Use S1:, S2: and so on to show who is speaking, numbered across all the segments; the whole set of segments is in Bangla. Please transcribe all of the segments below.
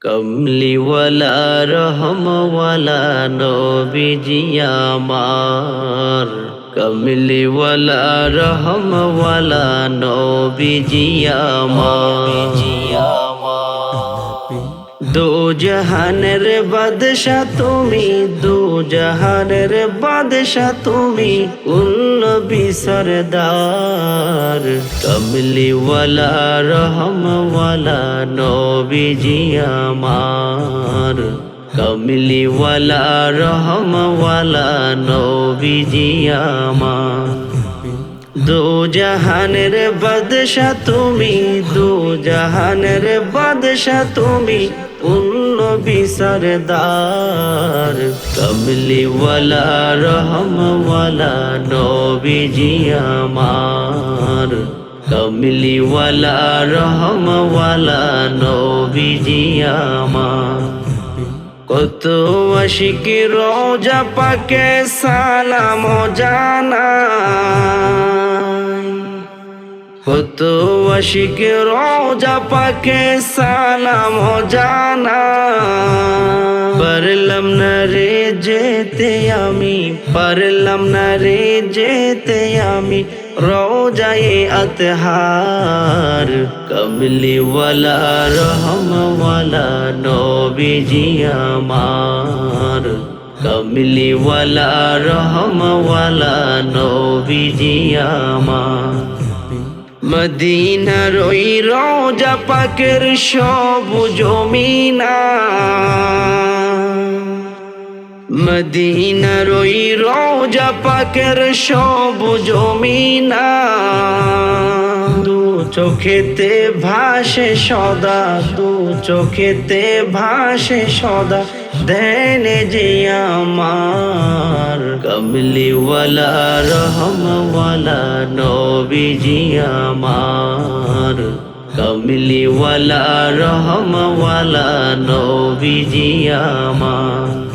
S1: কমলিওয়ালা রহমওয়ালা নবীজি আমার। কমলিওয়ালা রহমওয়ালা নবীজি আমার। দো জাহানের বাদশা তুমি দো জাহানের বাদশা তুমি উন্ন বিসরদার কমলিওয়ালা রহমওয়ালা নবীজি আমার কমলিওয়ালা রহমওয়ালা নবীজি আমার দো জাহানের বাদশা তুমি দো জাহানের বাদশা তুমি উন্ন বিসরদার কমলিওয়ালা রহমওয়ালা, নবীজি আমার। কমলিওয়ালা রহমওয়ালা, নবীজি আমার। কত আশিক রোজা পাকে সালাম জানা কত আশিক রোজা পাকে সালাম জানা পারলাম না রে যেতে আমি পারলাম না রে যেতে আমি রোজায়ে আতহার কমলিওয়ালা রহমওয়ালা নবীজি আমার কমলিওয়ালা রহমওয়ালা নবীজি আমার মদিনার ওই রোজা পাকের সব জমিনা মদিনার ওই রোজা পাকের সব জমিনা দু চোখেতে ভাসে সদা, দু চোখেতে ভাসে সদা। দেনে যে আমার কমলিওয়ালা রহমওয়ালা, নবীজি আমার। কমলিওয়ালা রহমওয়ালা, নবীজি আমার।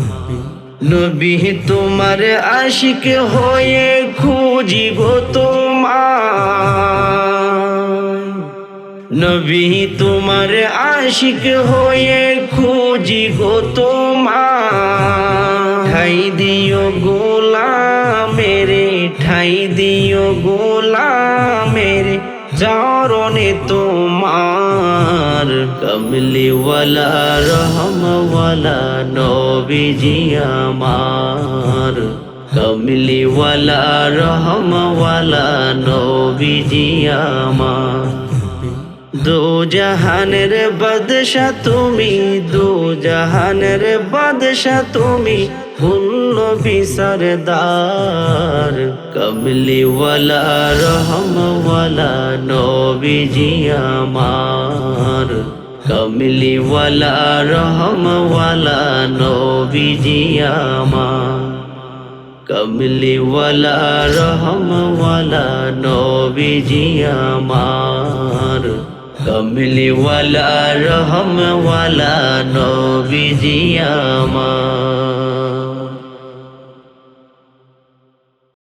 S1: নবী, তোমার আশিক হয়ে খুঁজি গো তোমার। নবী, তোমার আশিক হয়ে খুঁজি গো তোমার। ঠাই দিও গোলা মেরে ঠাই দিও গোলা মেরে চরণে তোমার। কমলিওয়ালা রহমওয়ালা, নবীজি আমার। কমলিওয়ালা রহমওয়ালা, নবীজি আমার। দো জাহানের বাদশা তুমি, দো জাহানের বাদশা তুমি পূর্ণ বিসরদার কমলিওয়ালা রহমওয়ালা, নবীজি আমার। কমলিওয়ালা রহমওয়ালা, নবীজি আমার। কমলিওয়ালা রহমওয়ালা, নবীজি আমার। কমলিওয়ালা রহমওয়ালা নবীজি আমার